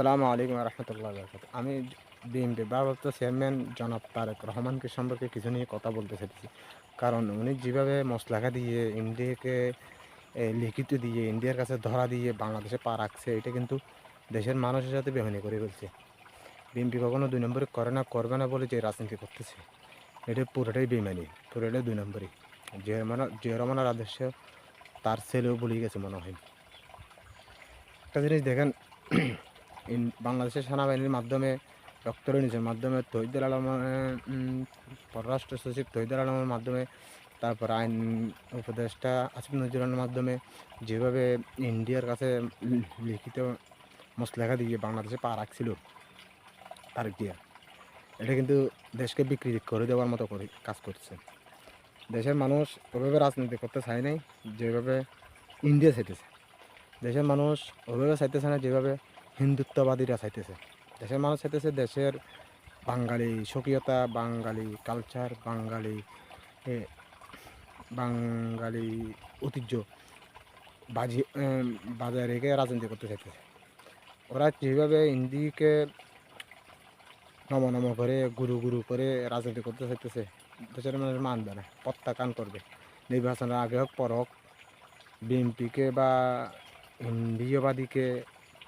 আসসালামু আলাইকুম রহমতুল্লাহ বরকাত আমি বিএনপি ভারপ্রাপ্ত চেয়ারম্যান জনাব তারেক রহমানকে সম্পর্কে কিছু নিয়ে কথা বলতে চাইছি কারণ উনি যেভাবে মশলাখা দিয়ে ইন্ডিয়াকে লিখিত দিয়ে, ইন্ডিয়ার কাছে ধরা দিয়ে বাংলাদেশে পা রাখছে, এটা কিন্তু দেশের মানুষের সাথে বেহনি করে ফেলছে। বিএনপি কখনো দুই নম্বরে করে না, করবে না বলে যে রাজনীতি করতেছে। এটা পুরোটাই বেমানি পুরোটাই দুই নম্বরই। যে রহমানের আদর্শ তার ছেলেও বলে গেছে মনে হয়। একটা জিনিস দেখেন বাংলাদেশের সেনাবাহিনীর মাধ্যমে ডক্টর নিজের মাধ্যমে তহিদুল আলমের পররাষ্ট্র সচিব তহিদুল আলমের মাধ্যমে, তারপর আইন উপদেষ্টা আসিফ নজরুলের মাধ্যমে যেভাবে ইন্ডিয়ার কাছে লিখিত মশলেখা দিয়ে বাংলাদেশে পা রাখছিল তারেক দিয়া এটা কিন্তু দেশকে বিক্রি করে দেওয়ার মতো করে কাজ করছে। দেশের মানুষ ওভাবে রাজনীতি করতে চায় নাই, যেভাবে ইন্ডিয়া চাইতেছে। দেশের মানুষ ওভাবে চাইতেছে না, যেভাবে হিন্দুত্ববাদীরা চাইতেছে। দেশের মানুষ চাইতেছে দেশের বাঙালি স্বকীয়তা, বাঙালি কালচার বাঙালি বাঙালি ঐতিহ্য বাজি বাজায় রেখে রাজনীতি করতে চাইতেছে। ওরা যেভাবে হিন্দিকে নম নম করে, গুরু গুরু করে রাজনীতি করতে চাইতেছে, দেশের মানুষ মানবে না, প্রত্যাখ্যান করবে। নির্বাচনের আগে হোক, পর হোক, বিএনপিকে বা হিন্দিবাদীকে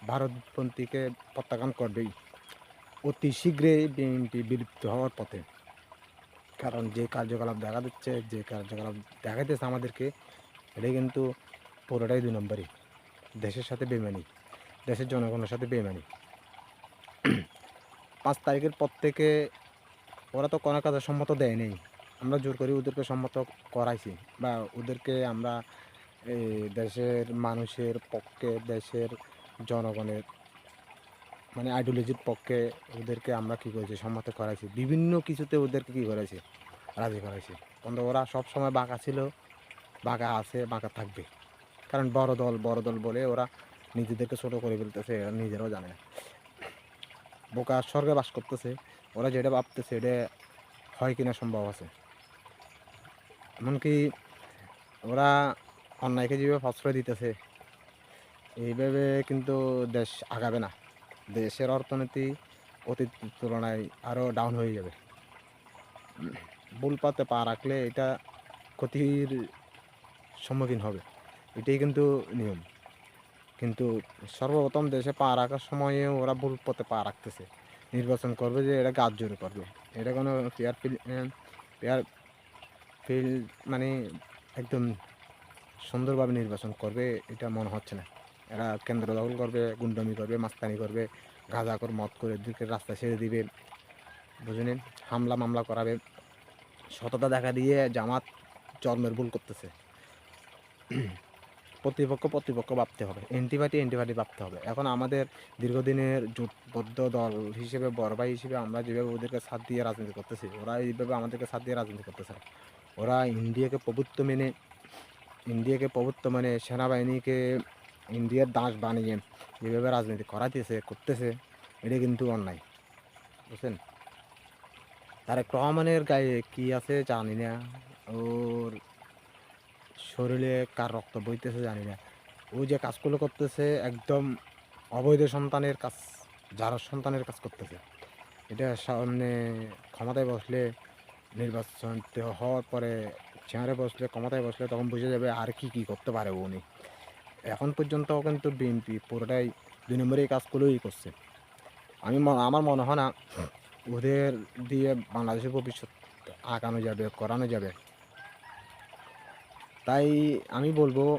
ভারতপন্থীকে প্রত্যাখ্যান করবেই। অতি শীঘ্রই বিএনপি বিলুপ্ত হওয়ার পথে। কারণ যে কার্যকলাপ দেখা দিচ্ছে, যে কার্যকলাপ দেখা দেখাইতেছে আমাদেরকে, এটাই কিন্তু পুরোটাই দুই নম্বরই। দেশের সাথে বেমানি দেশের জনগণের সাথে বেমানি পাঁচ তারিখের পর থেকে ওরা তো কোনো কাজে সম্মত দেয় নেই। আমরা জোর করি ওদেরকে সম্মত করাইছি বা ওদেরকে আমরা এই দেশের মানুষের পক্ষে, দেশের জনগণের মানে আইডিওলজির পক্ষে ওদেরকে আমরা কী করেছি, সম্মত করাইছি। বিভিন্ন কিছুতে ওদেরকে কী করেছি রাজি করাইছি। কিন্তু ওরা সব সময় বাঁকা ছিল, বাঁকা আছে, বাঁকা থাকবে। কারণ বড় দল বড় দল বলে ওরা নিজেদেরকে ছোট করে ফেলতেছে, এরা নিজেরাও জানে না। বোকা স্বর্গে বাস করতেছে, ওরা যেটা ভাবতেছে এটা হয় কিনা সম্ভব আছে। এমনকি ওরা অন্যায়কে যেভাবে প্রশ্রয় দিতেছে এইভাবে কিন্তু দেশ আগাবে না। দেশের অর্থনীতি অতীত তুলনায় আরও ডাউন হয়ে যাবে। ভুল পাতে পা রাখলে এটা ক্ষতির সম্মুখীন হবে। এটাই কিন্তু নিয়ম। কিন্তু সর্বপ্রথম দেশে পা রাখার সময়ে ওরা ভুল পথে পা রাখতেছে। নির্বাচন করবে যে এটা গাছ জোরে করবে এটা কোনো ফেয়ার ফিল ফেয়ার ফিল মানে একদম সুন্দরভাবে নির্বাচন করবে, এটা মনে হচ্ছে না। এরা কেন্দ্র দখল করবে, গুন্ডামি করবে, মাস্তানি করবে, গাঁজা করে, মদ করে দিকে রাস্তা ছেড়ে দিবে। বুঝলেন হামলা মামলা করাবে। সততা দেখা দিয়ে জামাত জন্মের ভুল করতেছে। প্রতিপক্ষ প্রতিপক্ষ ভাবতে হবে। এন্টিপার্টি এন্টিপার্টি ভাবতে হবে। এখন আমাদের দীর্ঘদিনের জোটবদ্ধ দল হিসেবে, বড় ভাই হিসেবে আমরা যেভাবে ওদেরকে সাথ দিয়ে রাজনীতি করতেছি, ওরা এইভাবে আমাদেরকে সাথ দিয়ে রাজনীতি করতেছে। ওরা ইন্ডিয়াকে প্রভুত্ব মেনে, ইন্ডিয়াকে প্রভুত্ব মানে সেনাবাহিনীকে ইন্ডিয়ার দাস বানিয়ে যেভাবে রাজনীতি করাইতেছে, করতেছে, এটা কিন্তু অন্যায়। বুঝছেন? তারেক রহমানের গায়ে কি আছে জানি না। ওর শরীরে কার রক্ত বইতেছে জানি না। ও যে কাজগুলো করতেছে, একদম অবৈধ সন্তানের কাজ, যারা সন্তানের কাজ করতেছে, এটা সামনে ক্ষমতায় বসলে নির্বাচন হওয়ার পরে চেয়ারে বসলে, ক্ষমতায় বসলে তখন বুঝে যাবে আর কি কি করতে পারে উনি। এখন পর্যন্ত কিন্তু বিএনপি পুরোটাই দুই নম্বরের কাজগুলোই করছে। আমি আমার মনে হয় না ওদের দিয়ে বাংলাদেশের ভবিষ্যৎ আঁকানো যাবে, করানো যাবে। তাই আমি বলব,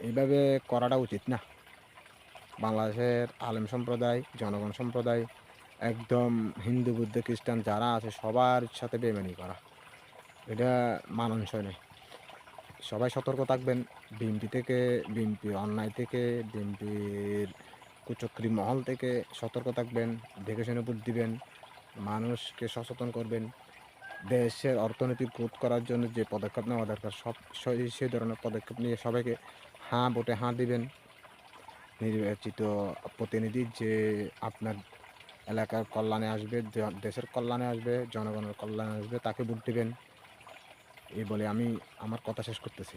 এইভাবে করাটা উচিত না। বাংলাদেশের আলেম সম্প্রদায়, জনগণ সম্প্রদায়, একদম হিন্দু, বুদ্ধ, খ্রিস্টান যারা আছে, সবার সাথে বেমানি করা। এটা মানানসই নয়। সবাই সতর্ক থাকবেন। বিএনপি থেকে, বিএনপি অন্যায় থেকে, বিএনপির কুচক্রি মহল থেকে সতর্ক থাকবেন, দেখে শুনে ভোট দিবেন, মানুষকে সচেতন করবেন। দেশের অর্থনৈতিক গ্রোথ করার জন্য যে পদক্ষেপ নেওয়া দরকার, সব সেই- ধরনের পদক্ষেপ নিয়ে সবাইকে হাঁ ভোটে হাঁ দিবেন। নির্বাচিত প্রতিনিধি যে আপনার এলাকার কল্যাণে আসবে দেশের কল্যাণে আসবে, জনগণের কল্যাণে আসবে, তাকে ভোট দিবেন। এই বলে আমি আমার কথা শেষ করতেছি।